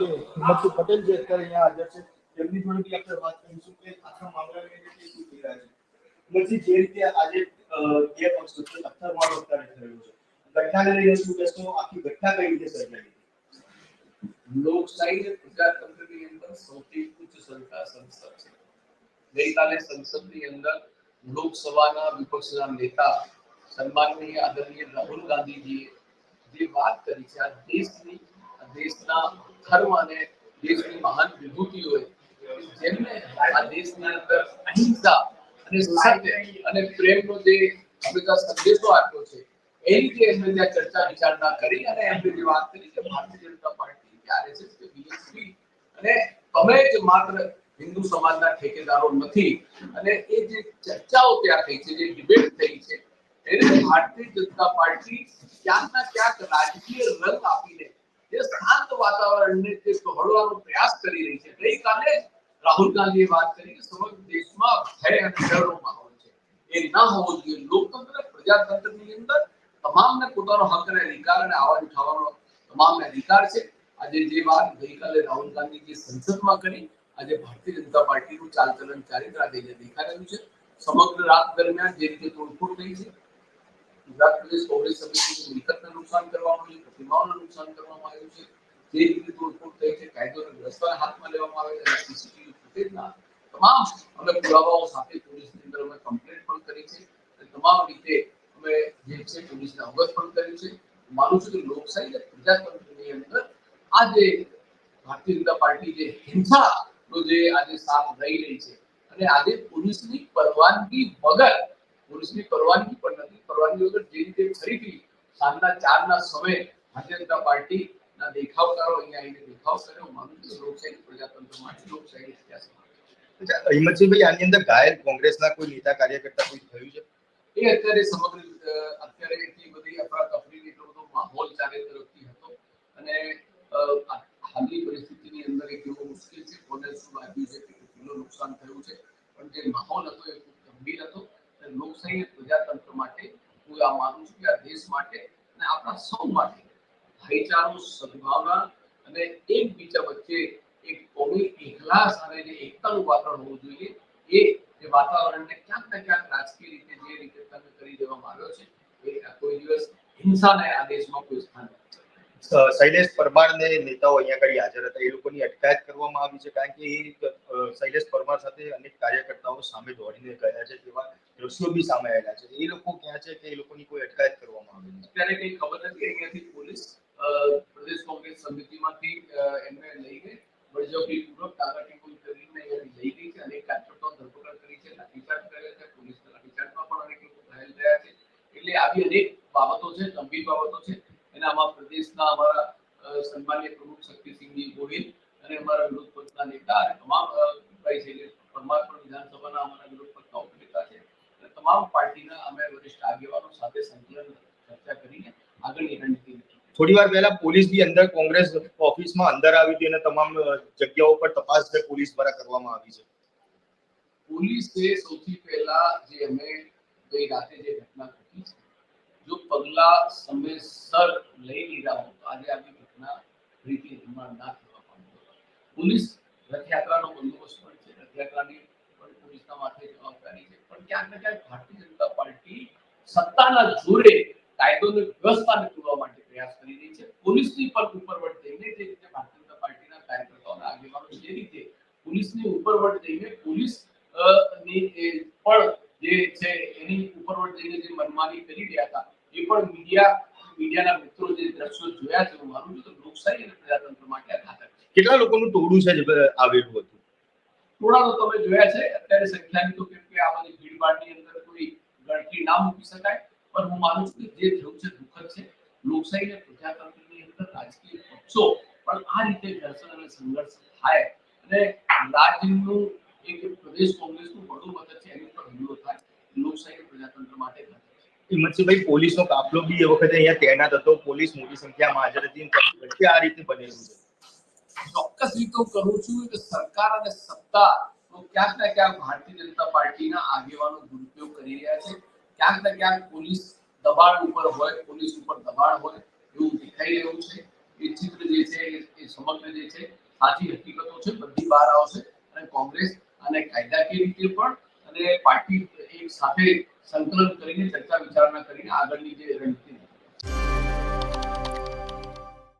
કે હિંમતસિંહ પટેલ જે અત્યારે અહીંયા હાજર છે, તેમની જોડે બી આપણે વાત કરીશું કે આખા મામલાને લઈને શું થઈ રહ્યા છે. હિંમતસિંહ જે રીતે આજે બે પક્ષ વચ્ચે પથ્થરમારો અત્યારે થયો છે. ઘટનાને લઈને શું કહેશો આખી ઘટના કઈ રીતે સર્જાઈ લોકશાહી પ્રજાતંત્રની અંદર સૌથી ઉચ્ચ સંસ્થા સંસદ છે. ગઈકાલે સંસદની અંદર લોકસભાના વિપક્ષના નેતા સન્માનનીય આદરણીય રાહુલ ગાંધીજીએ જે વાત કરી છે, આ દેશની દેશના ધર્મ અને દેશની મહાન વિભૂતિઓએ જેમને આ દેશની અંદર અહિંસા અને સત્ય અને પ્રેમનો જે હંમેશા સંદેશો આપ્યો છે એની જે એમને ત્યાં ચર્ચા વિચારણા કરી અને એમને જે વાત કરી કે ભારતીય જનતા પાર્ટી કે RSS કે બીએસપી, અને તમે જ માત્ર હિન્દુ સમાજના ઠેકેદારો નથી, અને એ જે ચર્ચાઓ ત્યાં થઈ છે, જે ડિબેટ થઈ છે, એને ભારતીય જનતા પાર્ટી ક્યાંક ના ક્યાંક રાજકીય રંગ આપીને વાતાવરણને જે કહળવાનો પ્રયાસ કરી રહી છે, ગઈકાલે જ રાહુલ ગાંધીએ વાત કરી કે સમગ્ર દેશમાં ભય અને ડરનો માહોલ છે. એ ના હોવો જોઈએ. લોકતંત્ર, પ્રજાતંત્રની અંદર તમામને પોતાનો હક અને અધિકાર અને અવાજ ઉઠાવવાનો તમામને અધિકાર છે. આજે જે વાત ગઈકાલે રાહુલ ગાંધીજી સંસદમાં કરી, આજે ભારતીય જનતા પાર્ટીનું ચાલચલન ચારિત્ર દેખાઈ રહ્યું છે. સમગ્ર રાત દરમિયાન જે રીતે તોડફોડ થઈ છે, ગુજરાત પ્રદેશ કોંગ્રેસ સમિતિની મિલકતને નુકસાન કરવામાં આવ્યું પ્રતિમાઓને નુકસાન કરવામાં આવ્યું છે. જે રીતે તોડફોડ થઈ છે કાયદોને વ્યવસ્થાને હાથમાં લેવામાં આવે છે સીસીટીવી ફૂટેજના તમામ અમે પુરાવાઓ સાથે પોલીસની અંદર અમે કમ્પ્લેન્ટ પણ કરી છે અને તમામ રીતે અમે જે છે પોલીસને અવગત પણ કર્યું છે. માનું છું કે લોકશાહી અને પ્રજાતંત્રની અંદર આ જે ભારતીય જનતા પાર્ટી જે હિંસાનો જે આજે સાથ રહી રહી છે અને આજે પોલીસની પરવાનગી વગર, પોલીસની પરવાનગી પણ નથી, પરવાનગી વગર જે રીતે ફરીથી સાંજના ચારના સમયે ભારતીય જનતા અહીંયા આવીને દેખાવ કર્યો લોકશાહી પ્રજાતંત્ર માટે લોકશાહી ઇતિહાસ અચ્છા હિંમતસિંહભાઈ આની અંદર ઘાયલ કોંગ્રેસના કોઈ નેતા કાર્યકર્તા કોઈ થયું છે? એ અત્યારે સમગ્ર અત્યારે એટલી બધી અફરાતફરી એટલો બધો માહોલ ચારે તરફથી હતો અને હાલની પરિસ્થિતિની અંદર એ કેવું મુશ્કેલ છે કોને શું છે કે કેટલું નુકસાન થયું છે પણ જે માહોલ હતો એ ખૂબ ગંભીર હતો લોકશાહી પ્રજાતંત્ર માટે હું આ માનું છું કે આ દેશ માટે અને આપણા સૌ માટે ભાઈચારો સદભાવના અને એકબીજા વચ્ચે એક કોમી એકલાસ અને જે એકતાનું વાતાવરણ હોવું જોઈએ એ જે વાતાવરણને ક્યાંક ને ક્યાંક રાજકીય રીતે જે રીતે તંગ કરી દેવામાં આવ્યો છે એ કોઈ દિવસ હિંસાને આ દેશમાં કોઈ સ્થાન શૈલેષ પરમાર ને નેતાઓ અહીંયા આગળ હાજર હતા એ લોકોની અટકાયત કરવામાં આવી છે કારણ કે એ શૈલેષ પરમાર સાથે અનેક કાર્યકર્તાઓ સામે દોડીને ગયા છે તેવા દ્રશ્યો બી સામે આવેલા છે. એ લોકો ક્યાં છે કે એ લોકોની કોઈ અટકાયત કરવામાં આવી છે અત્યારે કઈ ખબર નથી અહીંયાથી પોલીસ? પ્રદેશ કોંગ્રેસ સમિતિમાંથી એમને લઈને બળજબરીપૂર્વક તાકાતીપૂર્વક કરીને અહીંયાથી લઈ ગઈ છે અને કાર્યકર્તાઓ ધરપકડ કરી છે. લાઠીચાર્જ કર્યા છે. પોલીસના લાઠીચાર્જમાં પણ અનેક લોકો ઘાયલ થયા છે. એટલે આવી અનેક બાબતો છે, ગંભીર બાબતો છે. અને આમાં પ્રદેશના અમારા સન્માનીય પ્રમુખ શક્તિસિંહજી ગોહિલ અને અમારા વિરોધ પક્ષના નેતા અને તમામ ભાઈ છે પરમાર પણ વિધાનસભાના અમારા વિરોધ પક્ષના ઉપનેતા છે. અને તમામ પાર્ટીના અમે વરિષ્ઠ આગેવાનો સાથે સંકલન, ચર્ચા કરીને આગળની રણનીતિ. થોડી વાર પહેલા પોલીસ બી અંદર કોંગ્રેસ ઓફિસમાં અંદર આવી હતી અને તમામ જગ્યાઓ પર તપાસ પોલીસ દ્વારા કરવામાં આવી છે પોલીસે સૌથી પહેલા જે અમે ગઈ રાતે જે ઘટના ઘટી છે, જો પગલા સમયસર લઈ લીધા હોત આજે આવી ઘટના ફરીથી નિર્માણ ના થવા પામ્યું હોત. પોલીસ રથયાત્રાનો બંદોબસ્ત પણ છે, રથયાત્રાની પણ પોલીસના માથે જવાબદારી છે, પણ ક્યાંક ને ક્યાંક ભારતીય જનતા પાર્ટી સત્તાના જોરે કાયદોની વ્યવસ્થાને તોડવા માટે પ્રયાસ કરી રહી છે. પોલીસની પણ ઉપરવટ થઈને જે રીતે ભારતીય જનતા પાર્ટીના કાર્યકર્તાઓના આગેવાનો જે રીતે પોલીસની ઉપરવટ થઈને પોલીસની પણ જે છે એની ઉપરવટ થઈને જે મનમાની કરી રહ્યા હતા એ પણ મીડિયા મીડિયાના મિત્રો જે દ્રશ્યો જોયા છે માનું છું લોકશાહી અને પ્રજાતંત્ર માટે આ ઘાતક છે. કેટલા લોકોનું ટોળું છે આવેલું હતું? થોડા તો તમે જોયા છે અત્યારે સંખ્યાની તો કેમ કે આ બધી ભીડભાડની અંદર કોઈ ગણતરી ના મૂકી શકાય પણ હું માનું છું કે જે થયું છે દુઃખદ છે. લોકશાહી અને પ્રજાતંત્રની અંદર રાજકીય પક્ષો પણ આ રીતે ઘર્ષણ અને સંઘર્ષ થાય અને રાજ્યનું એક પ્રદેશ કોંગ્રેસનું વધુ મદદ છે એની પર હુમલો થાય લોકશાહી પ્રજાતંત્ર માટે હિંમતસિંહભાઈ પોલીસનો કાફલો બી એ વખતે અહીંયા તૈનાત હતો. પોલીસ મોટી સંખ્યામાં હાજર હતી વચ્ચે આ રીતે બનેલું છે. ચોક્કસ રીતે કહું છું કે સરકાર અને સત્તા ક્યાંક ને ક્યાંક ભારતીય જનતા પાર્ટીના આગેવાનો દુરુપયોગ કરી રહ્યા છે. ક્યાંક ને ક્યાંક પોલીસ દબાણ ઉપર હોય, પોલીસ ઉપર દબાણ હોય, એવું દેખાઈ રહ્યું છે. એ ચિત્ર જે છે, એ સમગ્ર જે છે, સાચી હકીકતો છે, બધી બહાર આવશે. અને કોંગ્રેસ અને કાયદાકીય રીતે પણ, અને પાર્ટી એક સાથે સંકલન કરીને, ચર્ચા વિચારણા કરીને આગળની જે રણનીતિ